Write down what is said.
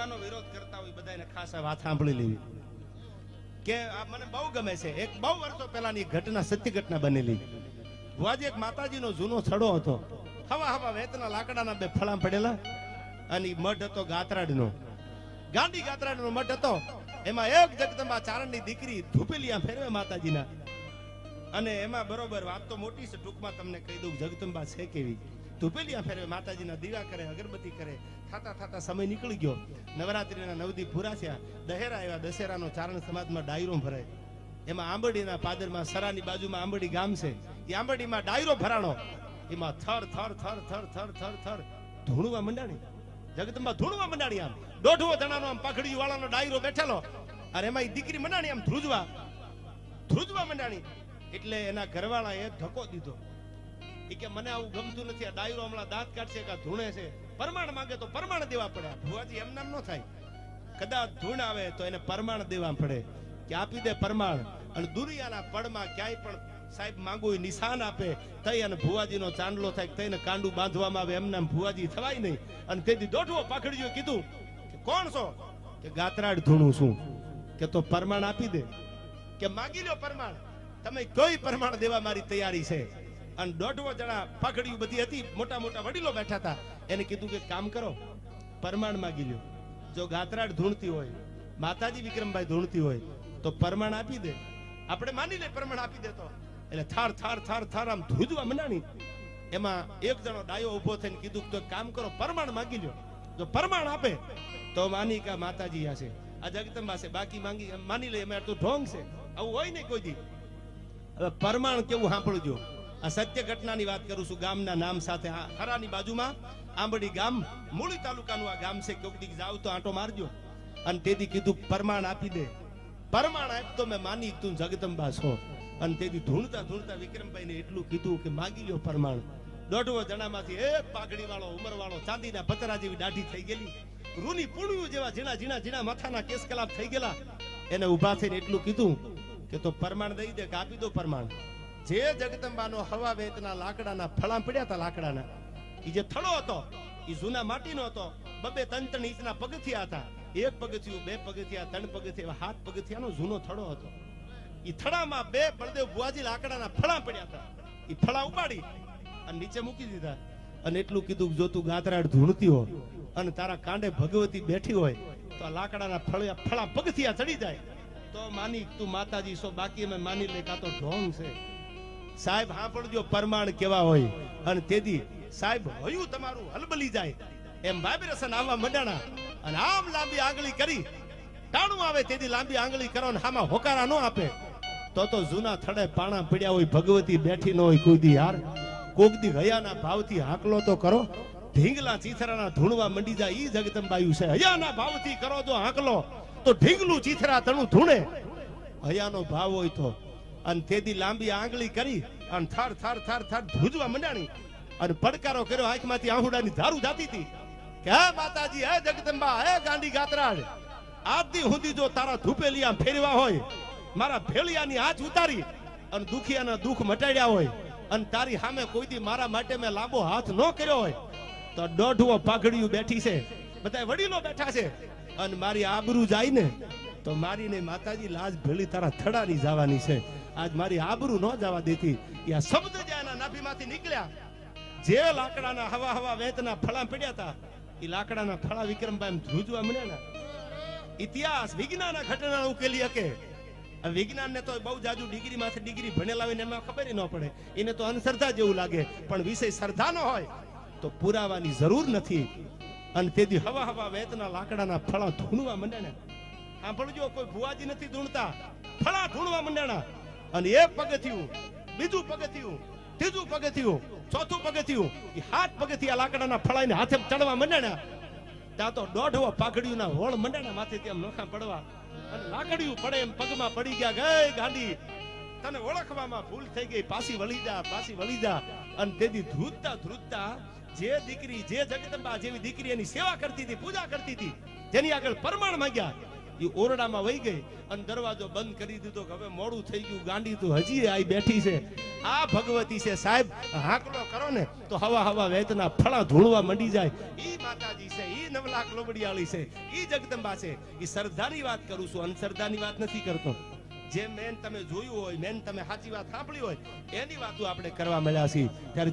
ભુવાનો વિરોધ કરતા હોય બધાને ખાસ વાત સાંભળી લેવી. કે મને બહુ ગમે છે. એક બહુ વર્ષો પહેલાની ઘટના, સત્ય ઘટના બનેલી. ભુવાજી એક માતાજીનો જૂનો થડો હતો. હવા હવા વેતના લાકડાના બે ફળામ પડેલા અને મઢ હતો ગાતરાડનો. ગાંડી ગાતરાડનો મઢ હતો. એમાં એક જગદંબા ચારણની દીકરી ધૂપેલિયા ફેરવે માતાજીના. અને એમાં બરોબર વાત તો મોટી છે. ટૂંકમાં તમને કહી દઉં, જગદંબા છે કેવી? ધૂપેલિયા ફેરવે, માતાજીના દીવા કરે, અગરબત્તી કરે. થાતા થાતા સમય નીકળી ગયો. નવરાત્રીના નવ દી પૂરા થયા. દહેરા આવ્યા. દશેરાનો ચારણ સમાજમાં ડાયરો ભરાય. એમાં આંબડીના પાદરમાં સરાની બાજુમાં આંબડી ગામ છે. એ આંબડીમાં ડાયરો ભરાણો. એમાં થર થર થર થર થર થર થર. ધૂણવા મંડાણી. જગતમાં ધૂણવા મંડાણી આમ. દોઢવો જણાનો આમ પાખડી વાળાનો ડાયરો બેઠેલો. અને એમાં એ દીકરી મંડાણી આમ ધ્રુજવા. ધ્રુજવા મંડાણી. એટલે એના ઘરવાળાએ ધક્કો દીધો. ઈ કે મને આવું ગમતું નથી. આ ડાયરો હમણાં દાંત કાઢશે કે ધૂણે છે. પરમાણ માંગે તો પરમાણ દેવા પડે. ભુવાજી એમ નામ ન થાય. કદાચ ધૂણ આવે તો એને પરમાણ દેવા પડે. કે આપી દે પરમાણ. અને દુનિયાના પડમાં ક્યાંય પણ સાહેબ માંગુ નિશાન આપે, તઈ અને ભુવાજીનો ચાંદલો થાય તઈને કાંડું બાંધવામાં આવે એમને ભુવાજી થવાય નહીં. અને તેથી દોઢવો પાખડીઓ કીધું કે કોણ છો? કે ગાતરાડ ધૂણું છું. કે તો પરમાણ આપી દે. કે માગી લો પરમાણ. તમે કોઈ પરમાણ દેવા મારી તૈયારી છે. અને દોઢવો જણા પાઘડીઓ બધી હતી, મોટા મોટા વડીલો બેઠા હતા. એને કીધું કે કામ કરો, પરમાણ માગી લ્યો. જો ગાતરાડ ધૂણતી હોય, માતાજી વિક્રમભાઈ ધૂણતી હોય, તો પરમાણ આપી દે. આપણે માની લે પરમાણ આપી દેતો એટલે થાર થાર થાર થાર આમ ધ્રુજવા મનાણી. એમાં એક જણો ડાયો ઊભો થઈને કીધું કે કામ કરો, પરમાણ માગી લ્યો. જો પરમાણ આપે, તો માની કા માતાજી હશે આ જગતંબા છે, બાકી માંગી, માની લે, એમાં તો ઢોંગ છે. આવું હોય ને કોઈ દી. હવે પરમાણ કેવું સાંભળજો. આ સત્ય ઘટનાની વાત કરું છું ગામના નામ સાથે હરાની બાજુમાં, આંબડી ગામ, મૂળી તાલુકાનું આ ગામ છે. કોઈક દીક જાવ તો આંટો મારજો અને તેથી કીધું, પરમાણ આપી દે. પરમાણ આપ મેં માની તું જગદંબા છો. અને તેથી ધૂણતા ધૂણતા વિક્રમભાઈને એટલું કીધું કે માગી લ્યો પરમાણ. દોઢવો જણામાંથી એક પાઘડી વાળો ઉમર વાળો ચાંદીના પતરા જેવી દાઢી થઈ ગયેલી. રૂની પૂણ્યું જેવા ઝીણા ઝીણા ઝીણા માથાના કેસ કલાપ થઈ ગયેલા. એને ઊભા થઈને એટલું કીધું કે તો પરમાણ દઈ દે કે આપી દો પરમાણ. જે જગદંબાનો હવા વેતના લાકડાના ફળા પડ્યા હતા લાકડાના એ જે થળો હતો એ જૂના માટીનો હતો, બબે ત્રણ ત્રણ પગથિયા હતા. એક પગથિયું, બે પગથિયા, ત્રણ પગથિયા હાથ પગથિયાનો જૂનો થળો હતો. એ થળામાં બે બળદેવ બુઆજી લાકડાના ફળા પડ્યા હતા. એ ફળા ઉપાડી અને નીચે મૂકી દીધા. અને એટલું કીધું જો તું ગાતરાડ ધૂણતી હોય અને તારા કાંડે ભગવતી બેઠી હોય, તો આ લાકડાના ફળિયા ફળા પગથિયા ચડી જાય. તો માની, તું માતાજી સો બાકી, અમે માની લે કાં તો ઢોંગ છે. સાહેબ સાંભળજો પરમાણ કેવા હોય અને તેથી સાહેબ, હયું તમારું, હલબલી જાય. એમ વાઇબ્રેશન આવવા મંડાણા અને આમ લાંબી આંગળી કરી. ટાણું આવે તેથી લાંબી આંગળી કરો ને આમાં હોકારા ન આપે. તો તો જૂના થડે પાણા પીડ્યા હોય, ભગવતી બેઠી ન હોય કોઈ દી યાર કોક દી હયાના ભાવથી હાકલો તો કરો. ઢીંગલા ચીથરાના ધૂણવા મંડી જાય, ઈ જગદંબાયું છે. હયાના ભાવથી કરો તો હાંકલો. તો ઢીંગલું ચીથરા તણું ધૂણે. હયાનો ભાવ હોય તો અને તેથી લાંબી આંગળી કરી અને થાર થાર થાર થાર ધ્રુજવા મંડાણી. અને પડકારો કર્યો આંખમાંથી, આહુડાની ધારું જાતી હતી. કે હે માતાજી, હે જગદંબા, હે ગાંડી ગાતરાડ આજથી સુધી જો તારા ધૂપેલિયા ફેરવા હોય, મારા ભેળિયાની આંચ ઉતારી અને દુખિયાના દુઃખ મટાડ્યા હોય, અને તારી સામે કોઈ દી મારા માટે મેં લાંબો હાથ ન કર્યો હોય, તો દોઢવો પાઘડિયું બેઠી છે. બધા વડીલો બેઠા છે. અને મારી આબરૂ જાય ને તો મારી ને માતાજી લાજ ભેળી તારા થડાની જવાની છે. આજ મારી આબરૂ ન જવા દેતી. આ શબ્દ જે એના નાભીમાંથી નીકળ્યા. જે લાકડાના હવા હવા વેતના ફળા પડ્યા હતા એ લાકડાના ફળા વિક્રમભાઈ ધ્રુજવા મળ્યા ને. ઇતિહાસ વિજ્ઞાન ઘટના ઉકેલી શકે. વિજ્ઞાન ને તો બહુ જાજુ ડિગ્રી માંથી ડિગ્રી ભણેલા હોય એમાં ખબર ન પડે. એને તો અનશ્રદ્ધા જેવું લાગે. પણ વિષય શ્રદ્ધાનો હોય, તો પુરાવાની જરૂર નથી. અને તેથી હવા હવા વેતના લાકડાના ફળા ધૂણવા મંડ્યા સાંભળજો, કોઈ ભુવાજી નથી ધૂણતા. ફળા ધૂણવા મંડ્યાના અને એ પગથિયું, બીજું પગથિયું, ત્રીજું પગથિયું, ચોથું પગથિયું એ હાથ પગથિયા લાકડાના ફળાઈને હાથે ચડવા મંડાણા ત્યાં તો દોઢવો પાઘડિયુંના હોળ મંડાણા માથે ત્યાં નોખા પડવા. અને લાકડીયું પડે એમ પગમાં પડી ગયા, ગઈ ગાંડી તને ઓળખવામાં ભૂલ થઈ ગઈ, પાછી વળી જા, પાછી વળી જા. અને તેથી ધ્રુજતા ધ્રુજતા જે દીકરી, જે જગદંબા જેવી દીકરી એની સેવા કરતી હતી, પૂજા કરતી હતી, જેની આગળ પરમાણ માંગ્યા એ ઓરડામાં વહી ગઈ અને દરવાજો બંધ કરી દીધો કે હવે મોડું થઈ ગયું, ગાંડી તું હજી આઈ બેઠી છે. આ ભગવતી છે સાહેબ હાંકલો કરો ને તો હવા હવા વેતના ફળા ધૂળવા મંડી જાય. ઈ માતાજી છે, ઈ નવલાક લોબડિયાળી છે, ઈ જગદંબા છે. ઈ શ્રદ્ધાની વાત કરું છું, અંધશ્રદ્ધાની વાત નથી કરતો. જે મેન તમે જોયું હોય, મેન તમે સાચી વાત સાંભળી હોય, એની વાતો આપણે કરવા મળ્યા છીએ. ત્યારે